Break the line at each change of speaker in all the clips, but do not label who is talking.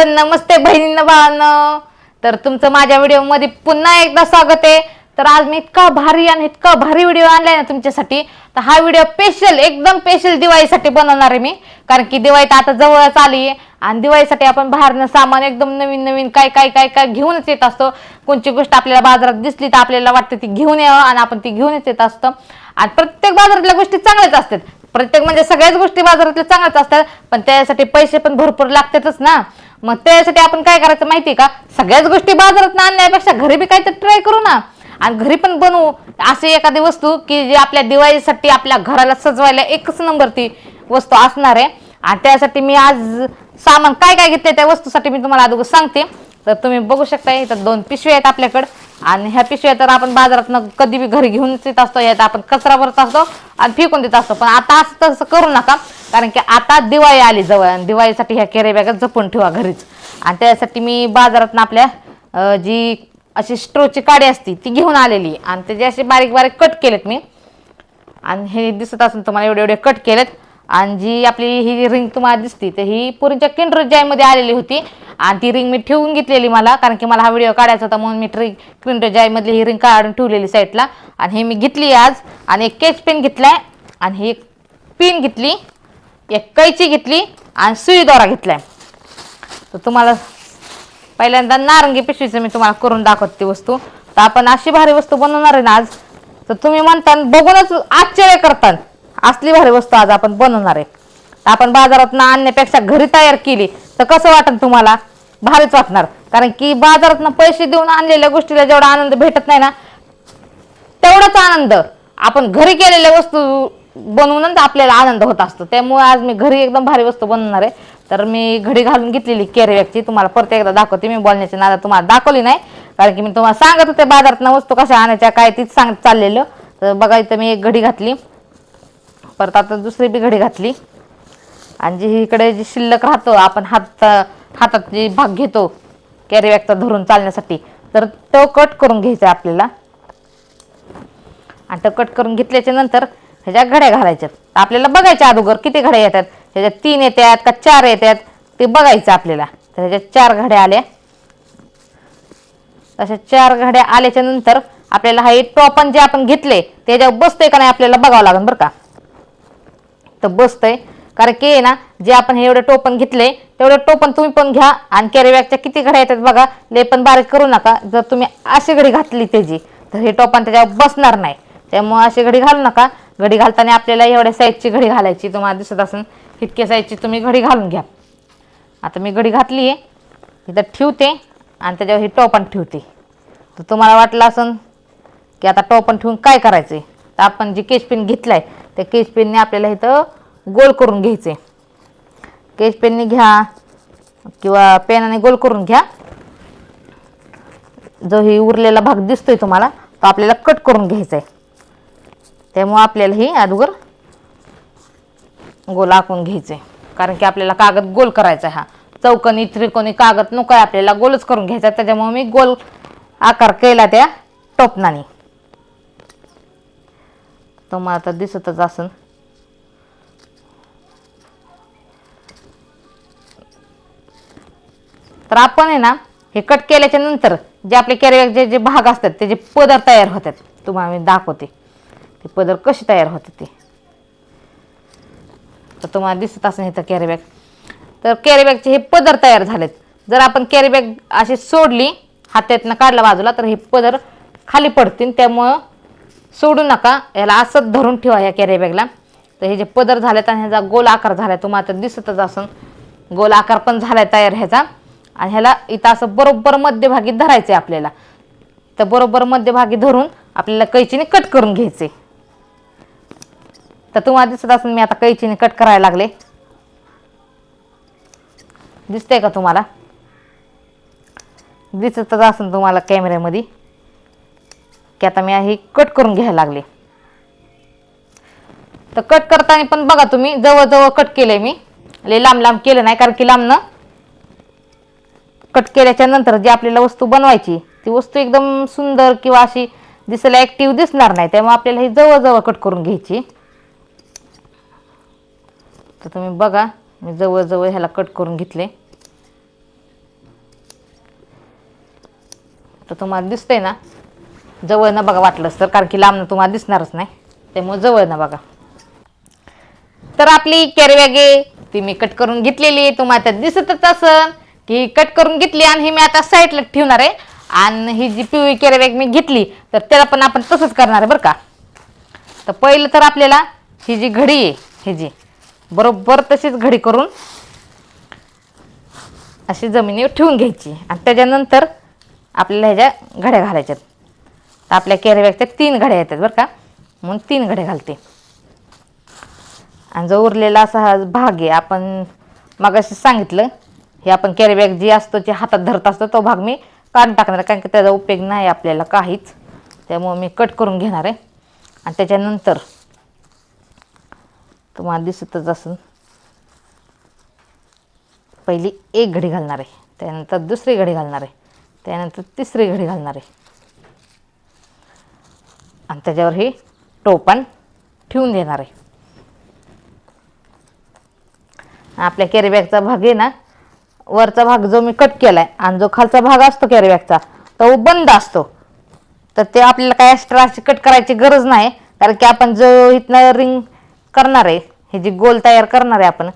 तर नमस्ते बहिणींना भावांनो. तर तुमचं माझ्या व्हिडिओमध्ये पुन्हा एकदा स्वागत आहे. तर आज मी इतका भारी आणि इतका भारी व्हिडिओ आणलाय ना तुमच्यासाठी. तर हा व्हिडिओ स्पेशल एकदम स्पेशल दिवाळीसाठी बनवणार आहे मी. कारण की दिवाळी तर आता जवळच आली आहे. आणि दिवाळीसाठी आपण बाहेरनं सामान एकदम नवीन नवीन काय काय काय काय घेऊनच येत असतो. कोणची गोष्ट आपल्याला बाजारात दिसली तर आपल्याला वाटतं ती घेऊन यावं आणि आपण ती घेऊनच येत असतो. आणि प्रत्येक बाजारातल्या गोष्टी चांगल्याच असतात. प्रत्येक म्हणजे सगळ्याच गोष्टी बाजारातल्या चांगल्याच असतात. पण त्यासाठी पैसे पण भरपूर लागतातच ना. मग त्यासाठी आपण काय करायचं माहिती का? सगळ्याच गोष्टी बाजारात आणण्यापेक्षा घरी बी काहीतरी ट्राय करू ना. आणि घरी पण बनवू. अशी एखादी वस्तू की जी आपल्या दिवाळीसाठी आपल्या घराला सजवायला एकच नंबर ती वस्तू असणार आहे. आणि त्यासाठी मी आज सामान काय काय घेतले त्या वस्तूसाठी मी तुम्हाला अगोदर सांगते. तर तुम्ही बघू शकता इथं दोन पिशव्या आहेत आपल्याकडं. आणि ह्या पिशव्या तर आपण बाजारात कधी बी घरी घेऊन येत असतो यात आपण कचरा भरत असतो आणि फेकून देत असतो. पण आता असं तसं करू नका कारण की आता दिवाळी आली जवळ आणि दिवाळीसाठी ह्या केरे बॅगा जपून ठेवा घरीच. आणि त्यासाठी मी बाजारात आपल्या जी अशी स्ट्रोची काडी असती ती घेऊन आलेली. आणि त्याचे असे बारीक बारीक कट केलेत मी. आणि हे दिसत असून तुम्हाला एवढे एवढे कट केलेत. आणि जी आपली ही रिंग तुम्हाला दिसती तर ही पुरीच्या किंडर जायमध्ये आलेली होती. आणि ती रिंग मी ठेवून घेतलेली मला कारण की मला हा व्हिडिओ काढायचा होता म्हणून मी ट्रिंग किंडर जायमधली ही रिंग काढून ठेवलेली साईडला आणि हे मी घेतली आज आणि एक केच पेन घेतलाय आणि ही एक पिन घेतली एक कैची घेतली आणि सुई दोरा घेतलाय. तर तुम्हाला पहिल्यांदा नारंगी पिशवीचं मी तुम्हाला करून दाखवते ती वस्तू. तर आपण अशी भारी वस्तू बनवणार आहे ना आज. तर तुम्ही म्हणता बघूनच आश्चर्य करतात असली भारी वस्तू आज आपण बनवणार आहे. आपण बाजारात आणण्यापेक्षा घरी तयार केली तर कसं वाटेल तुम्हाला? भारीच वाटणार. कारण की बाजारात पैसे देऊन आणलेल्या गोष्टीला जेवढा आनंद भेटत नाही ना तेवढाच आनंद. आपण घरी केलेल्या वस्तू बनवूनच आपल्याला आनंद होत असतो. त्यामुळे आज मी घरी एकदम भारी वस्तू बनवणार आहे. तर मी घडी घालून घेतलेली केरवॅकची तुम्हाला परत एकदा दाखवते. मी बोलण्याची नादा तुम्हाला दाखवली नाही. कारण की मी तुम्हाला सांगत होते बाजारात वस्तू कशा आणायच्या काय तीच सांगत चाललेलं. तर बघा इथं मी एक घडी घातली. परत आता दुसरी बी घडी घातली. आणि जी इकडे जी शिल्लक राहतो आपण हात हातात जी भाग घेतो कॅरीबॅगचा धरून चालण्यासाठी तर तो कट करून घ्यायचा आहे आपल्याला. आणि तो कट करून घेतल्याच्या नंतर ह्याच्या घड्या घालायच्या आपल्याला बघायच्या अगोदर किती घड्या येतात. ह्याच्यात तीन येतात का चार येतात ते बघायचं आपल्याला. तर ह्याच्यात चार घड्या आल्या. तशा चार घड्या आल्याच्यानंतर आपल्याला हा टॉपन जे आपण घेतले त्याच्यावर बसतोय का नाही आपल्याला बघावं लागेल बरं का. तर बसतंय. कारण की आहे ना जे आपण हे एवढं टोपन घेतले तेवढं टोपन तुम्ही पण घ्या आणि कॅरीबॅगच्या किती घड्या येतात बघा लय पण बारीक करू नका. जर तुम्ही अशी घडी घातली त्याची तर हे टोपन त्याच्यावर बसणार नाही. त्यामुळे अशी घडी घालू नका. घडी घालताना आपल्याला एवढ्या साईजची घडी घालायची तुम्हाला दिसत असेल इतक्या साईजची तुम्ही घडी घालून घ्या. आता मी घडी घातली आहे इथं ठेवते आणि त्याच्यावर ही टोपण ठेवते. तर तुम्हाला वाटलं असेल की आता टोपण ठेवून काय करायचं आहे तर आपण जी केशपिन पेन घेतला आहे त्या केच पेनने आपल्याला इथं गोल करून घ्यायचे. केच पेनने घ्या किंवा पेनाने गोल करून घ्या. जो ही उरलेला भाग दिसतोय तुम्हाला तो आपल्याला कट करून घ्यायचा आहे. त्यामुळं आपल्याला ही अगोदर गोल आखून घ्यायचे. कारण की आपल्याला कागद गोल करायचा आहे हा. चौकोनी त्रिकोणी कागद नको आहे आपल्याला गोलच करून घ्यायचा त्याच्यामुळं त्याच्यामुळे मी गोल आकार केला त्या टोपनाने तुम्हाला आता दिसतच असन. तर आपण आहे ना हे कट केल्याच्यानंतर जे आपले कॅरेबॅगचे जे भाग असतात त्याचे पदर तयार होतात तुम्हाला मी दाखवते. ते पदर कसे तयार होतात ते. तर तुम्हाला दिसत असेल इथं कॅरीबॅग तर कॅरीबॅगचे हे पदर तयार झालेत. जर आपण कॅरीबॅग अशी सोडली हातातनं काढला बाजूला तर हे पदर खाली पडतील. त्यामुळं सोडू नका. याला असंच धरून ठेवा ह्या कॅरीबॅगला तर हे जे पदर झालेत आणि ह्याचा गोल आकार झालाय तुम्हाला तर दिसतच असून गोल आकार पण झालाय तयार ह्याचा. आणि ह्याला इथं असं बरोबर मध्यभागी धरायचं आहे आपल्याला. तर बरोबर मध्यभागी धरून आपल्याला कैचीने कट करून घ्यायचे तर तुम्हाला दिसत असून मी आता कैचीने कट करायला लागले. दिसतंय का तुम्हाला? दिसतच असेल तुम्हाला कॅमेऱ्यामध्ये की आता मी हे कट करून घ्यायला लागले. तर कट करताना पण बघा तुम्ही जवळजवळ कट केले मी. लय लांब लांब केलं नाही कारण की लांबनं कट केल्याच्यानंतर जी आपल्याला वस्तू बनवायची ती वस्तू एकदम सुंदर किंवा अशी दिसायला ॲक्टिव्ह दिसणार नाही. त्यामुळे आपल्याला ही जवळजवळ कट करून घ्यायची. तर तुम्ही बघा मी जवळजवळ ह्याला कट करून घेतले. तर तुम्हाला दिसतंय ना जवळ ना बघा वाटलंच तर कारण की लांबनं तुम्हाला दिसणारच नाही. त्यामुळे जवळनं बघा. तर आपली कॅरीबॅगे ती मी कट करून घेतलेली आहे. तुम्हाला त्यात दिसतच असन की कट करून घेतली आणि ही मी आता साईडला ठेवणार आहे. आणि ही जी पिवळी कॅरीबॅग मी घेतली तर त्याला पण आपण तसंच करणार आहे बरं का. तर पहिलं तर आपल्याला ही जी घडी आहे ही जी बरोबर तशीच घडी करून अशी जमिनीवर ठेवून घ्यायची. आणि त्याच्यानंतर आपल्याला ह्याच्या घड्या घालायच्यात. तर आपल्या कॅरीबॅगच्या तीन घड्या येतात बरं का? म्हणून तीन घड्या घालते. आणि जो उरलेला असा हा भाग आहे आपण मगाशी सांगितलं हे आपण कॅरीबॅग जी असतो जी हातात धरत असतो तो भाग मी काढून टाकणार आहे, कारण की त्याचा उपयोग नाही आपल्याला काहीच. त्यामुळं मी कट करून घेणार आहे. आणि त्याच्यानंतर तुम्हाला दिसतच असून पहिली एक घडी घालणार आहे त्यानंतर दुसरी घडी घालणार आहे त्यानंतर तिसरी घडी घालणार आहे. आणि त्याच्यावर हे टोपण ठेवून देणार आहे. आपल्या कॅरीबॅगचा भाग आहे ना वरचा भाग जो मी कट केला आहे आणि जो खालचा भाग असतो कॅरीबॅगचा तो बंद असतो. तर ते आपल्याला काय एक्स्ट्रा अशी कट करायची गरज नाही कारण की आपण जो इथनं रिंग करणार आहे हे जी गोल तयार करणार आहे आपण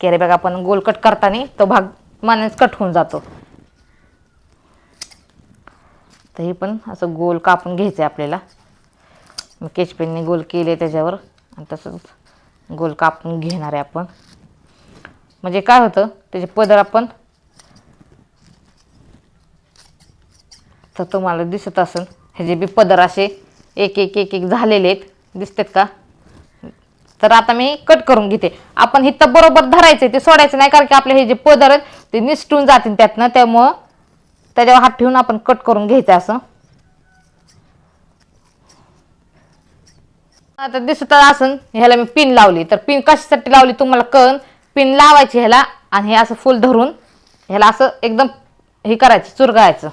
कॅरीबॅग आपण गोल कट करताना तो भाग मानेच कट होऊन जातो. तर हे पण असं गोल कापून घ्यायचं आहे आपल्याला. मग केच पेनने गोल केले त्याच्यावर. आणि तसंच गोल कापून घेणार आहे आपण. म्हणजे काय होतं त्याचे पदर आपण तर तुम्हाला दिसत असेल हे जे बी पदर असे एक एक एक एक झालेले आहेत दिसतात का? तर आता मी कट करून घेते. आपण इथं बरोबर धरायचं ते सोडायचं नाही कारण की आपले हे जे पदर आहेत ते निसटून जातील त्यातनं. त्यामुळं त्याच्यावर हात ठेवून आपण कट करून घ्यायचं असं. आता दिसत असं ह्याला मी पिन लावली. तर पिन कशासाठी लावली तुम्हाला कळन? पिन लावायची ह्याला आणि हे असं फुल धरून ह्याला असं एकदम हे करायचं चुरगायचं.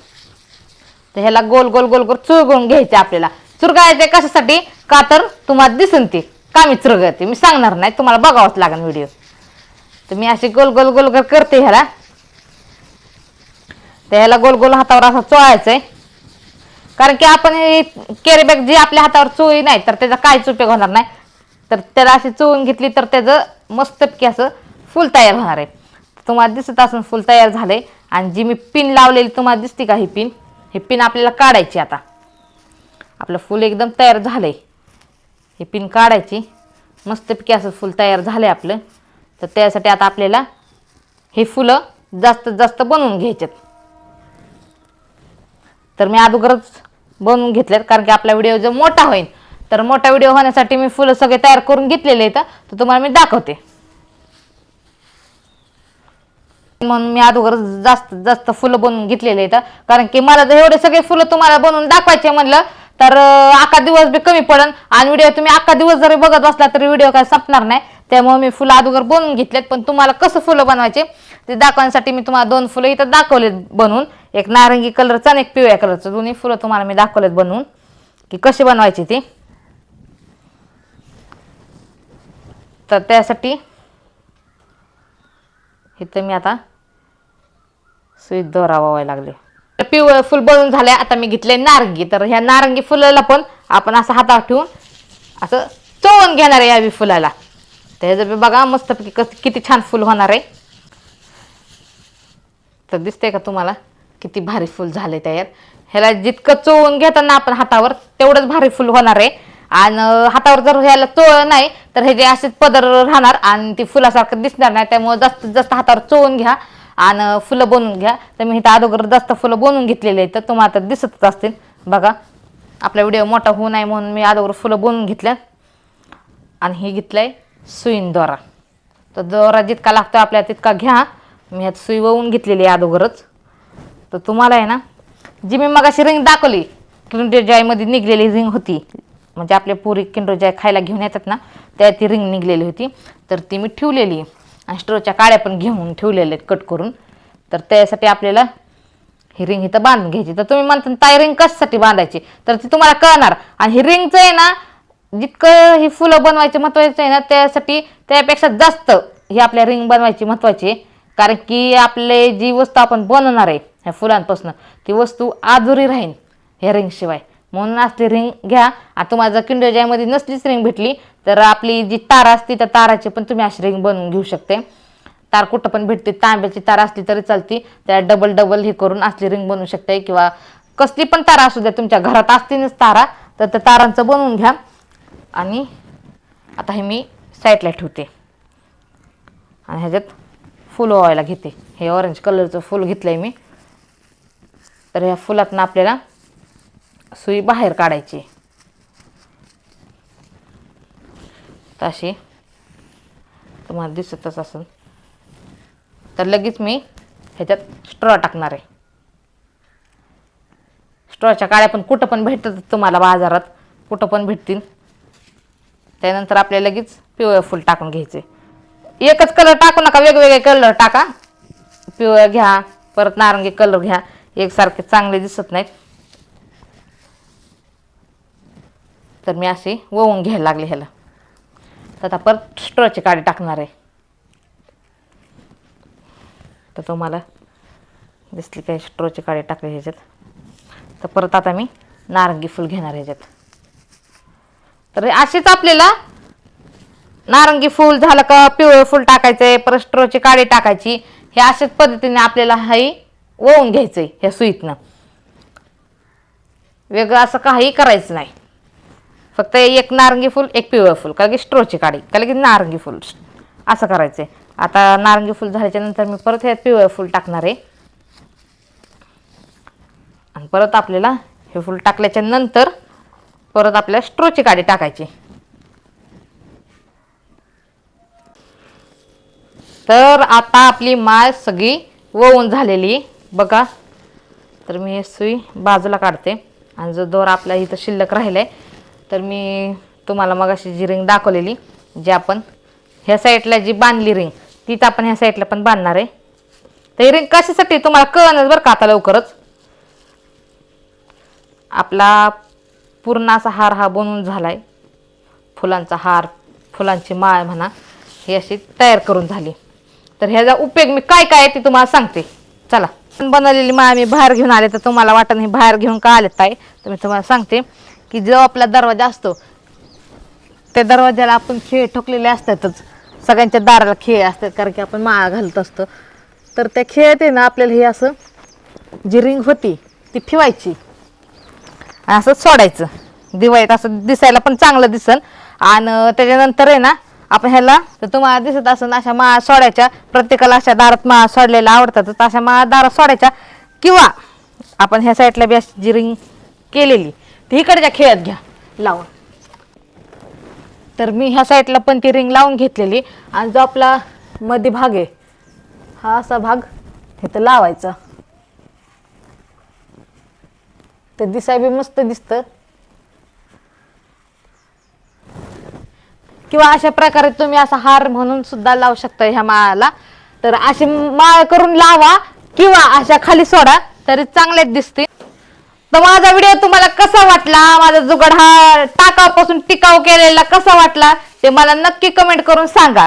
तर ह्याला गोल गोल गोल गोल चुरगळून घ्यायचे आपल्याला. चुरगायचं कशासाठी? का तर तुम्हाला दिसन ते. का मी चुरगळते मी सांगणार नाही. तुम्हाला बघावंच लागेल व्हिडिओ तर मी अशी गोल गोल गोल गोल करते ह्याला. तर ह्याला गोल गोल हातावर असं चोळायचंय. कारण की आपण हे कॅरीबॅग जी आपल्या हातावर चोळी नाही तर त्याचा काहीच उपयोग होणार नाही? तर त्याला अशी चोळून घेतली तर त्याचं मस्तपैकी असं फुल तयार होणार आहे. तुम्हाला दिसत असून फुल तयार झालंय. आणि जी मी पिन लावलेली तुम्हाला दिसते का ही पिन हे पिन आपल्याला काढायची आता. आपलं फुल एकदम तयार झालंय. ही पिन काढायची. मस्तपैकी असं फुल तयार झालंय आपलं. तर त्यासाठी आता आपल्याला हे फुलं जास्तीत जास्त बनवून घ्यायचेत. तर मी अगोदरच बनवून घेतलेत कारण की आपला व्हिडिओ जर मोठा होईल तर मोठा व्हिडिओ होण्यासाठी मी फुलं सगळे तयार करून घेतलेले आहेत तर तुम्हाला मी दाखवते. म्हणून मी अगोदर जास्त जास्त फुलं बनवून घेतलेले आहेत कारण की मला जर एवढे सगळे फुलं तुम्हाला बनवून दाखवायचे म्हणलं तर अख्खा दिवस बी कमी पडन. आणि व्हिडिओ तुम्ही अख्खा दिवस जरी बघत बसला तरी व्हिडिओ काय संपणार नाही. त्यामुळे मी फुलं अगोदर बनवून घेतलेत. पण तुम्हाला कसं फुलं बनवायचे ते दाखवण्यासाठी मी तुम्हाला दोन फुलं इथं दाखवलेत बनवून. एक नारंगी कलरचं आणि एक पिवळ्या कलरचं. दोन्ही फुलं तुम्हाला मी दाखवलेत बनवून. की कशी बनवायची ती. तर त्यासाठी इथं मी आता सुईत दोरा वावायला लागले. पिवळं फुल बनून झालंय आता मी घेतले नारंगी. तर ह्या नारंगी फुलाला पण आपण असं हातात ठेवून असं चोळून घेणार आहे या बी फुलाला. तर ह्याचं बी बघा मस्तपैकी कस किती छान फुल होणार आहे. तर दिसतंय का तुम्हाला? किती भारी फुल झाले तयार ह्याला जितकं चोळून घेताना आपण हातावर तेवढंच भारी फुल होणार आहे. आणि हातावर जर ह्याला चोळ नाही तर हे जे असेच पदर राहणार आणि ती फुलासारखं दिसणार नाही त्यामुळे जास्तीत जास्त हातावर चोळून घ्या. आणि फुलं बनवून घ्या. तर मी इथं अगोदर जास्त फुलं बनवून घेतलेली आहेत तर तुम्हाला आता दिसतच असतील. बघा आपला व्हिडिओ मोठा होऊ नये म्हणून मी अगोदर फुलं बनवून घेतल्या. आणि हे घेतलंय सुईन दोरा. तर दोरा जितका लागतो आपल्याला तितका घ्या. मी ह्यात सुई वळून घेतलेली आहे अगोदरच. तर तुम्हाला आहे ना जी मी मगाशी रिंग दाखवली किंडर जॉयमध्ये निघलेली रिंग होती. म्हणजे आपल्या पुरी किंडोजॉय खायला घेऊन येतात ना त्या ती रिंग निघलेली होती. तर ती मी ठेवलेली आहे. आणि स्ट्रोच्या काड्या पण घेऊन ठेवलेल्या आहेत कट करून. तर त्यासाठी आपल्याला ही रिंग इथं बांधून घ्यायची. तर तुम्ही म्हणता ताई रिंग कशासाठी बांधायची? तर ती तुम्हाला कळणार. आणि ही रिंगचं आहे ना जितकं ही फुलं बनवायची महत्वाचं आहे ना त्यासाठी त्यापेक्षा जास्त ही आपल्या रिंग बनवायची महत्वाची आहे. कारण की आपले जी वस्तू आपण बनवणार आहे ह्या फुलांपासून ती वस्तू आजुरी राहील ह्या रिंगशिवाय. म्हणून असली रिंग घ्या. आणि तुम्हाला जर किंडर जॉयमध्ये नसलीच रिंग भेटली तर आपली जी तार असते त्या ताराची पण तुम्ही अशी रिंग बनवून घेऊ शकते. तार कुठं पण भेटते तांब्याची तार असली तरी चालती. त्या डबल डबल हे करून असली रिंग बनवू शकते किंवा कसली पण तारा असू द्या तुमच्या घरात असतीलच तारा तर त्या तारांचं बनवून घ्या. आणि आता हे मी साईडला ठेवते. आणि ह्याच्यात फुल व्हायला घेते. हे ऑरेंज कलरचं फुल घेतलं आहे मी. तर ह्या फुलातनं आपल्याला सुई बाहेर काढायची. तशी तुम्हाला दिसतच असेल. तर लगेच मी ह्याच्यात स्ट्रॉ टाकणार आहे. स्ट्रॉच्या काळ्या पण कुठं पण भेटतात तुम्हाला बाजारात. कुठं पण भेटतील. त्यानंतर आपल्याला लगेच पिवळं फुल टाकून घ्यायचे. एकच कलर टाकू नका वेगवेगळे कलर टाका. पिवळं घ्या परत नारंगी कलर घ्या. एकसारखे चांगले दिसत नाहीत. तर मी असे वळून घ्यायला लागले ह्याला. तर आता परत स्ट्रॉची काडी टाकणार आहे. तर तुम्हाला दिसली काही स्ट्रॉची काडी टाकली ह्याच्यात. तर परत आता मी नारंगी फुल घेणार ह्याच्यात. तर अशीच आपल्याला नारंगी फुल झालं का पिवळं फुल टाकायचंय परत स्ट्रॉची काडी टाकायची हे अशाच पद्धतीने आपल्याला हाही घ्यायचं घ्यायचंय ह्या सुईतनं. वेगळं असं काही करायचं नाही. फक्त एक नारंगी फुल एक पिवळं फुल का की स्ट्रोची काडी का की नारंगी फुल. असं आहे आता नारंगी फुल झाल्याच्यानंतर मी परत ह्यात पिवळं फुल टाकणार आहे. आणि परत आपल्याला हे फुल टाकल्याच्या नंतर परत आपल्याला स्ट्रोची काडी टाकायची. तर आता आपली माळ सगळी वळून झालेली बघा. तर मी हे सुई बाजूला काढते. आणि जो दोरा आपला इथं शिल्लक राहिला आहे तर मी तुम्हाला मग अशी जी रिंग दाखवलेली जी आपण ह्या साईडला जी बांधली रिंग तीच आपण ह्या साईडला पण बांधणार आहे. तर ही रिंग कशासाठी तुम्हाला कळणच बरं का आता लवकरच. आपला पूर्ण असा हार हा बनवून झाला आहे फुलांचा हार फुलांची माळ म्हणा ही अशी तयार करून झाली. तर ह्याचा उपयोग मी काय काय आहे ते तुम्हाला सांगते. चला. बनवलेली माळ मी बाहेर घेऊन आले तर तुम्हाला वाटत नाही बाहेर घेऊन का आले ताई? तर मी तुम्हाला सांगते. की जो आपला दरवाजा असतो त्या दरवाज्याला आपण खेळ ठोकलेले असतातच. सगळ्यांच्या दाराला खेळ असतात कारण की आपण माळा घालत असतो. तर त्या खिळ्यात आहे ना आपल्याला हे असं जी रिंग होती ती फिवायची. आणि असं सोडायचं. दिवाळीत असं दिसायला पण चांगलं दिसल. आणि त्याच्यानंतर आहे ना आपण ह्याला तर तुम्हाला दिसत असेल अशा माळा सोडायच्या. प्रत्येकाला अशा दारात माळा सोडलेल्या आवडतात अशा माळा दारात सोडायच्या. किंवा आपण ह्या साईडला बी अशी जी रिंग केलेली इकडच्या खेळात घ्या. लावून तर मी ह्या साईडला पण ती रिंग लावून घेतलेली. आणि जो आपला मध्ये भाग आहे हा असा भाग इथं लावायचा. तर दिसाय बी मस्त दिसतं. किंवा अशा प्रकारे तुम्ही असा हार म्हणून सुद्धा लावू शकता ह्या माळाला. तर अशी माळ करून लावा किंवा अशा खाली सोडा तरी चांगलेच दिसतील. तर माझा व्हिडिओ तुम्हाला कसा वाटला? माझा जुगाड हा टाकापासून टिकाव केलेला कसा वाटला? ते मला नक्की कमेंट करून सांगा.